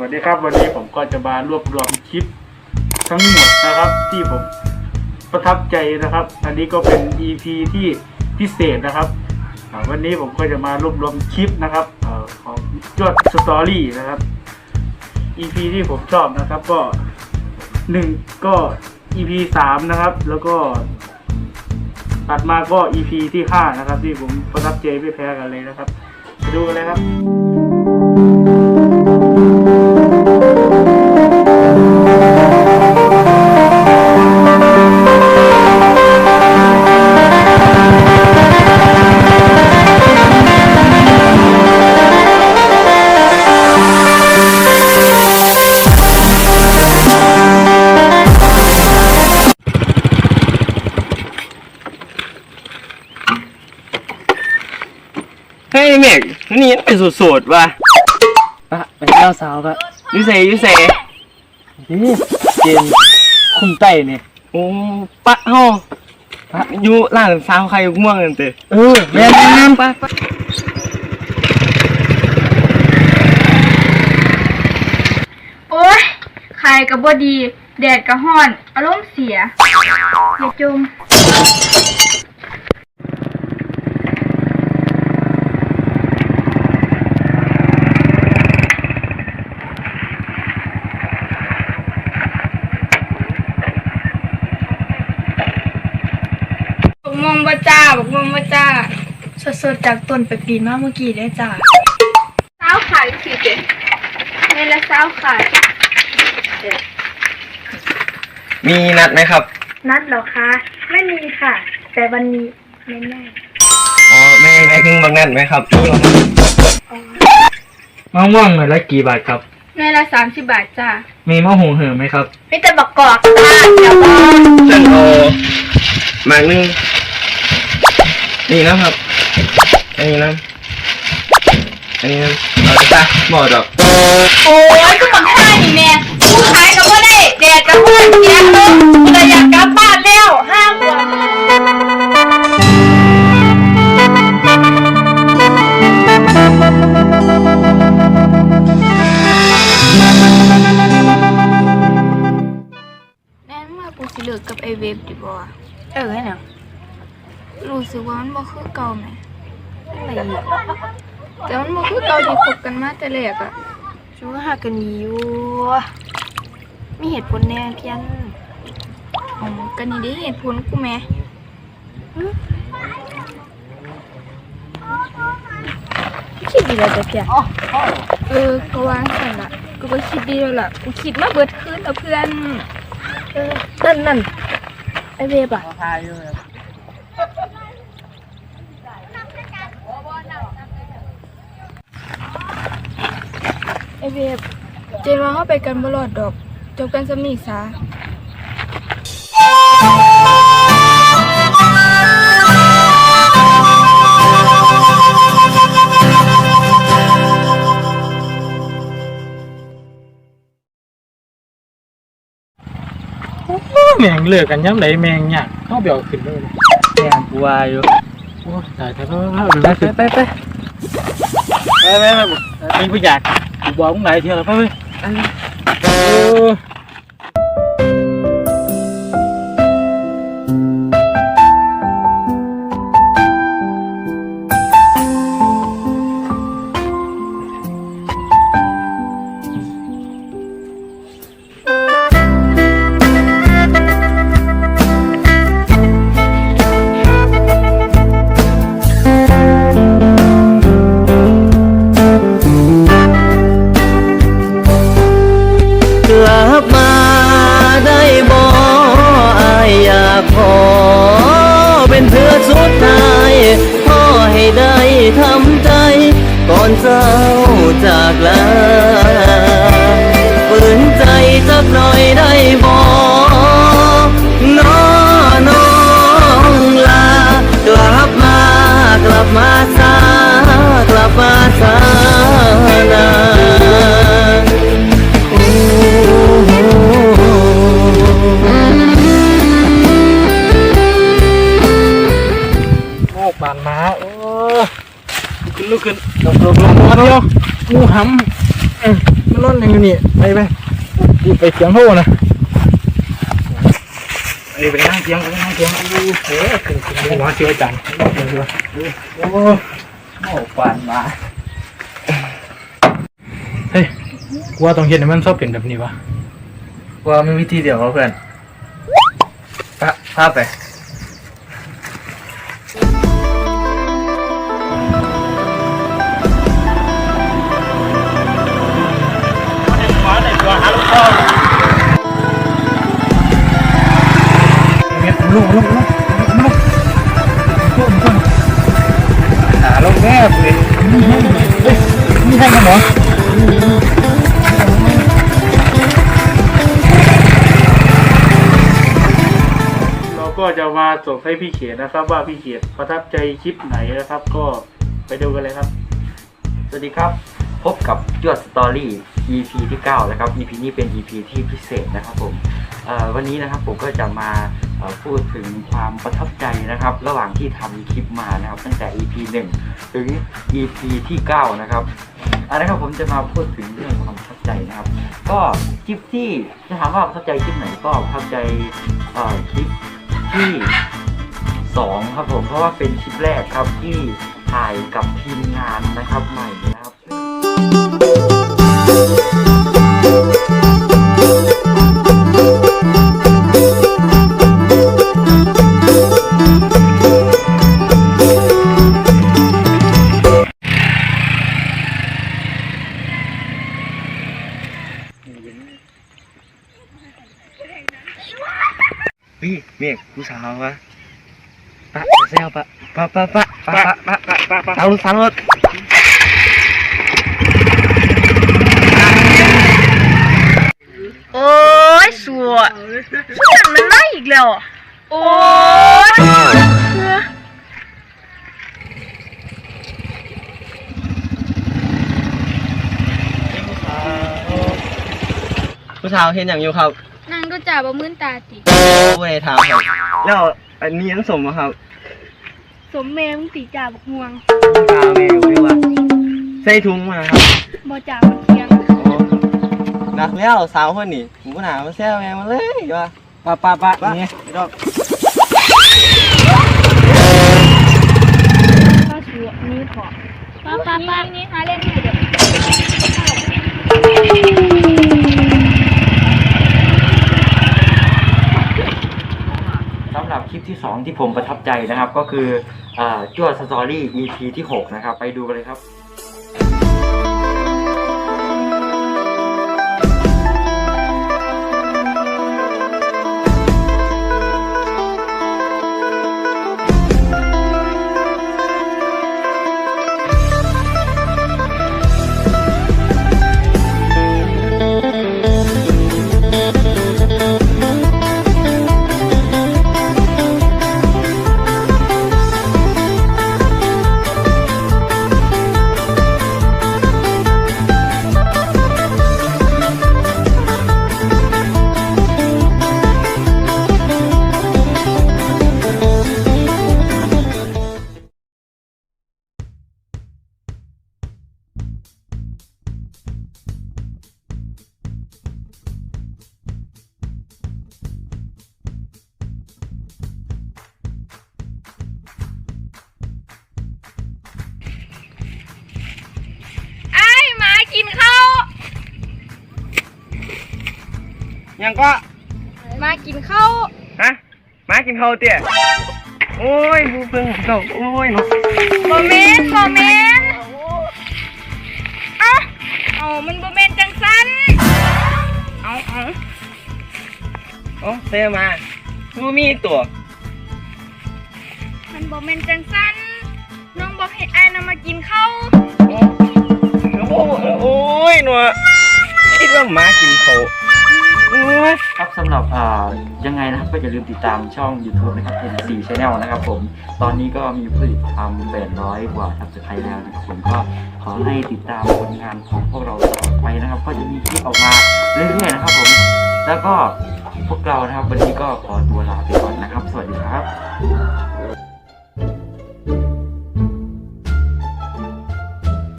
วัสดีครับ วันนี้ผมก็จะมารวบรวมคลิปทั้งหมดนะครับที่ผมประทับใจนะครับ อันนี้ก็เป็น EP ที่พิเศษนะครับวันนี้ผมก็จะมารวบรวมคลิปนะครับอของยอดสตอรี่นะครับ EP ที่ผมชอบนะครับก็หนึ่งก็ EP สามนะครับ แล้วก็ตัดมาก็ EP ที่ห้านะครับ ที่ผมประทับใจไม่แพ้กันเลยนะครับ ไปดูกันเลยครับ ฮ้ยเมกนี่เป็นสุดๆว่ะปะไปเล่าสาวปะยูเซยูเซนี่เจนคุมไต้เนี่ยโอ้ปะเฮาปะอยู่ร้านสาวใครง่วงกันเตะเออแม่น้ำปะปะโอ๊ยขายกับบดี แดดกะห้อน อารมณ์เสียอย่าจม บักมองบ่จ้าบักมองบ่จ้า สดๆจากต้นไปปีนมาเมื่อกี้เลยจ้าสาวขายสิเด็ในละสาวขายมีนัดไหมครับ นัดเหรอคะ ไม่มีค่ะ แต่วันนี้ไม่แน่อ๋อไม่ไม่ถึงบางนัดไหมครับมะม่วงหน่อยละกี่บาทครับในละสามสิบบาทจ้ามีมะหงเหือไหมครับไม่แต่บักกอกจ้าเดี๋ยวบอกฉันเอาหมากหนึง นี่นะครับ อันนี้นะอันนี้นะเอาจ้ะหมดหรอกโอ้ยก็บักห้านี่แม่ผู้ขายก็บ่ได้แดดกะห้อนเสียลมเลยอยากกลับบ้านแล้วห้ามหัวแน่นว่ากูสิเลิกกับไอเวฟดีบ่วะเออเนี่ย รู้สึกว่ามันบ่คือเก่าไหมอะไรอีกแต่มันบ่คือเก่าที่คบกันมาแต่แรกอะชูว่าหากันดีอยู่มีเหตุผลแน่เพียนอ๋อกันนี่ได้เหตุผลกูแหม่คิดดีแล้วจ้ะเพียนเออก็วางสั่นละกูก็คิดดีแล้วล่ะกูคิดมาเบิดคืนแล้วเพื่อนเออนั่นนั่นไอเวฟอะ ไอเวฟเจนว่าเฮาไปกันบ่รอดดอก จบกันซะมีซะแมงเลิกกันย้ำไหนแมงเนี่ยเข้าเบี่ยวขึ้นเลย แมงกูวายอยู่โอ้ตายแต่ก็ไปไปไเป็นเพื่อสุดท้ายขอให้ได้ทำใจ ก่อนเจ้าจากลาฝืนใจสักหน่อยได้บ่น้อน้องลากลับมากลับมาซา ขึ้นลุกขึ้นลงลงลงมาเดียวงูหำเอ้ยมันลอนอย่างนี้ไปไปรีบไปเสียงโทนะเอ้ยไปนั่งเตียงไปนั่งเตียงโอ้โหเป็นเป็นหมอเชื่อจังโอ้โหโอ้ปานมาเฮ้ยกูว่าต้องเห็นให้มันชอบเป็นแบบนี้วะว่ามีวิธีเดียวครับเพื่อนปะภาพไป หาลูกแม่เลยนี่ให้กันหมอเราก็จะมาส่งให้พี่เขียนนะครับ ว่าพี่เขียนประทับใจคลิปไหนนะครับ ก็ไปดูกันเลยครับ สวัสดีครับ พบกับยอดสตอรี่ EP ที่ 9 นะครับ EP นี้เป็น EP ที่พิเศษนะครับผมวันนี้นะครับผมก็จะมา พูดถึงความประทับใจนะครับ ระหว่างที่ทำคลิปมานะครับ ตั้งแต่ EP 1 ถึง EP ที่ 9 นะครับอันนะครับผมจะมาพูดถึงเรื่องความประทับใจนะครับ ก็คลิปที่จะถามว่าประทับใจคลิปไหนก็ประทับใจคลิปที่สองครับผมเพราะว่าเป็นคลิปแรกครับที่ถ่ายกับทีมงานนะครับใหม่ เมฆผู้สาววะปะจะแซวปะปะปะปะปะปะปะปะปะสาวรถสาวรถโอ้ยสัวสัวมันได้อีกแล้วอะโอ้ยผู้สาวเห็นอย่างอยู่ครับนางก็จ่าบ่มื่นตาติโอ้ยถามครับ แล้วอันนี้ยังสมบ่ครับสมแมมึงตีจ่าบักม่วงตาแมวนี่วะใส่ถุงมาครับบ่จ่าบักเทียงโอ้นักแล้วสาวคนนี้ผมก็หนามาแซวแมวมาเลยว่าปะปะปะปะนี่ดอกป้าสัวนี่พอป้าป้าป้า ที่ 2 ที่ผมประทับใจนะครับ ก็คืออ่าจ้วสตอรี่ EP ที่ 6 นะครับ ไปดูกันเลยครับ กินข้าวยังก็หมากินข้าวฮะมากินข้าวเตี้ยโอ้ยบูเพิ่งเก่าโอ้ยเนาะบ่แม่นบ่แม่นเอ้าเอามันบ่แม่นจังซันเอาเอาโอ้เซ่มาบูมีตัว มันบ่แม่นจังซันน้องบอกให้อ้ายนำมากินข้าว โอ้โอ้ยหนัวคิดว่าหมากินเขาโอ้ยครับสำหรับอ่ายังไงนะครับก็อย่าลืมติดตามช่อง YouTube นะครับ N4 Channel นะครับผม ตอนนี้ก็มีผู้ติดตามแปดร้อยกว่าทับสไครแล้วนะครับผมก็ขอให้ติดตามผลงานของพวกเราต่อไปนะครับ ก็จะมีคลิปออกมาเรื่อยๆนะครับผม แล้วก็พวกเรานะครับวันนี้ก็ขอตัวลาไปก่อนนะครับ สวัสดีครับ